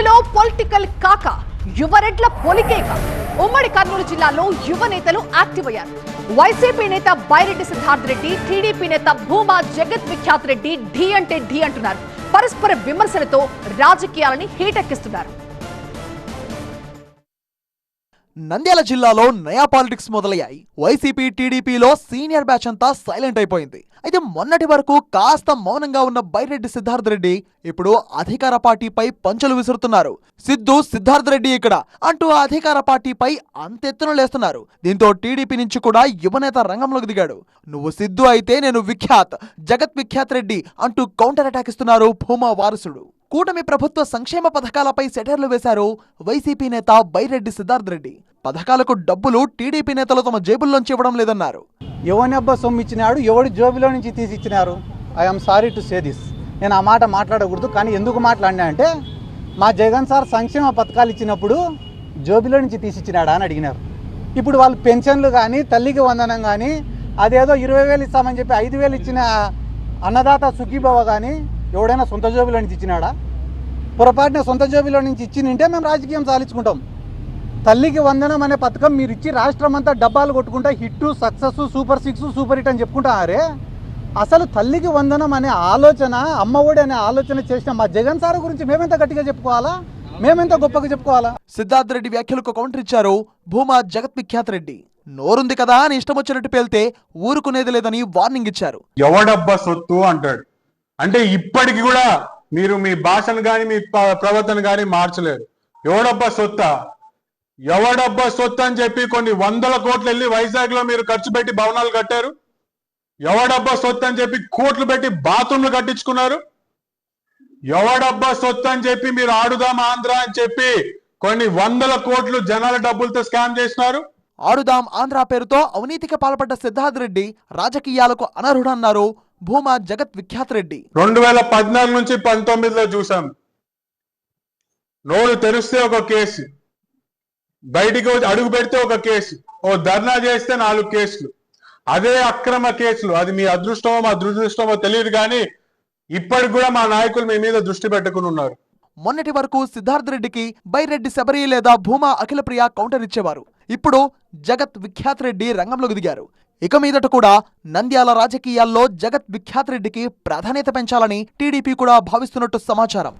కర్నూలులో పొలిటికల్ కాక యువరెడ్ల పొలికేక ఉమ్మడి కర్నూలు జిల్లాలో యువ నేతలు యాక్టివ్ అయ్యారు. వైసీపీ నేత బైరెడ్డి సిద్ధార్థ్ రెడ్డి టీడీపీ నేత భూమా జగత్ విఖ్యాత్ రెడ్డి ఢీ అంటే ఢీ అంటున్నారు. పరస్పర విమర్శలతో రాజకీయాలని హీటెక్కిస్తున్నారు. నంద్యాల జిల్లాలో నయా పాలిటిక్స్ మొదలయ్యాయి. వైసీపీ టీడీపీలో సీనియర్ బ్యాచ్ అంతా సైలెంట్ అయిపోయింది. అయితే మొన్నటి వరకు కాస్త మౌనంగా ఉన్న బైరెడ్డి సిద్ధార్థ రెడ్డి ఇప్పుడు అధికార పార్టీపై పంచలు విసురుతున్నారు. సిద్ధు సిద్ధార్థ్ రెడ్డి ఇక్కడ అంటూ ఆ అధికార పార్టీపై అంతెత్తున లేస్తున్నారు. దీంతో టీడీపీ నుంచి కూడా యువనేత రంగంలోకి దిగాడు. నువ్వు సిద్ధు అయితే నేను విఖ్యాత్ జగత్ విఖ్యాత్ రెడ్డి అంటూ కౌంటర్ అటాక్ ఇస్తున్నారు భూమా వారసుడు. కూటమి ప్రభుత్వ సంక్షేమ పథకాలపై సెటర్లు వేశారు వైసీపీ నేత బైరెడ్డి సిద్ధార్థ్ రెడ్డి. పథకాలకు డబ్బులు టీడీపీ నేతలు తమ జేబుల్లోంచి ఇవ్వడం లేదన్నారు. ఎవని అబ్బా సొమ్ము ఇచ్చినాడు? ఎవడి జోబిలో నుంచి తీసి ఇచ్చినారు? I'm sorry to say this నేను ఆ మాట మాట్లాడకూడదు కానీ ఎందుకు మాట్లాడినా అంటే మా జగన్ సార్ సంక్షేమ పథకాలు ఇచ్చినప్పుడు జోబిలో నుంచి తీసిచ్చినాడా అని అడిగినారు. ఇప్పుడు వాళ్ళు పెన్షన్లు కానీ తల్లికి వందనం కానీ అదేదో ఇరవై వేలు ఇస్తామని చెప్పి ఐదు వేలు ఇచ్చిన అన్నదాత సుఖీభవ కానీ ఎవడైనా సొంత జోబిలో నుంచి ఇచ్చినాడా? పొరపాటున సొంత జోబిలో నుంచి ఇచ్చినింటే మేము రాజకీయం సాధించుకుంటాం. తల్లికి వందనం అనే పథకం మీరు ఇచ్చి రాష్ట్రం అంతా డబ్బాలు కొట్టుకుంటా hit success super six super hit అని చెప్పుకుంటారే అసలు తల్లికి వందనం అనే ఆలోచన అమ్మఒడి అనే ఆలోచన చేసిన మా జగన్ సార్ గురించి మేమెంత గట్టిగా చెప్పుకోవాలా? మేమెంత గొప్పగా చెప్పుకోవాలా? సిద్ధార్థ్ రెడ్డి వ్యాఖ్యలకు కౌంటర్ ఇచ్చారు భూమా జగత్ విఖ్యాత్ రెడ్డి. నోరుంది కదా అని ఇష్టం వచ్చినట్టు పేల్తే ఊరుకునేది లేదని వార్నింగ్ ఇచ్చారు. ఎవడబ్బా సొత్తు అంటాడు. అంటే ఇప్పటికి కూడా మీరు మీ భాషను కానీ మీ ప్రవర్తన కానీ మార్చలేరు. ఎవడబ్బా సొత్త? ఎవడబ్బా సొత్తు అని చెప్పి కొన్ని వందల కోట్లు వెళ్ళి వైజాగ్లో మీరు ఖర్చు పెట్టి భవనాలు కట్టారు? ఎవడబ్బా సొత్తు అని చెప్పి కోట్లు పెట్టి బాత్రూమ్లు కట్టించుకున్నారు? ఎవడబ్బా సొత్తు అని చెప్పి మీరు ఆడుదాం ఆంధ్ర అని చెప్పి కొన్ని వందల కోట్లు జనాల డబ్బులతో స్కామ్ చేసినారు? ఆడుదాం ఆంధ్ర పేరుతో అవినీతికి పాల్పడ్డ సిద్ధార్థ్ రెడ్డి రాజకీయాలకు అనర్హుడన్నారు భూమా జగత్ విఖ్యాత్ రెడ్డి. రెండు వేల పద్నాలుగు నుంచి పంతొమ్మిదిలో చూసాం నోరు తెరిస్తే ఒక కేసు. బయటికి అడుగు పెడితే ఒక కేసు ఓ ధర్నా చేస్తే నాలుగు కేసులు. అదే అక్రమ కేసులు. అది మీ అదృష్టమో మా దురదృష్టమో తెలియదు కానీ ఇప్పటికి కూడా మా నాయకులు మీ మీద దృష్టి పెట్టుకుని ఉన్నారు. మొన్నటి వరకు సిద్ధార్థ రెడ్డికి బైరెడ్డి శబరి లేదా భూమా అఖిలప్రియ కౌంటర్ ఇచ్చేవారు. ఇప్పుడు జగత్ విఖ్యాత్ రెడ్డి రంగంలోకి దిగారు. ఇక మీదట కూడా నంద్యాల రాజకీయాల్లో జగత్ విఖ్యాత్ రెడ్డికి ప్రాధాన్యత పెంచాలని టీడీపీ కూడా భావిస్తున్నట్టు సమాచారం.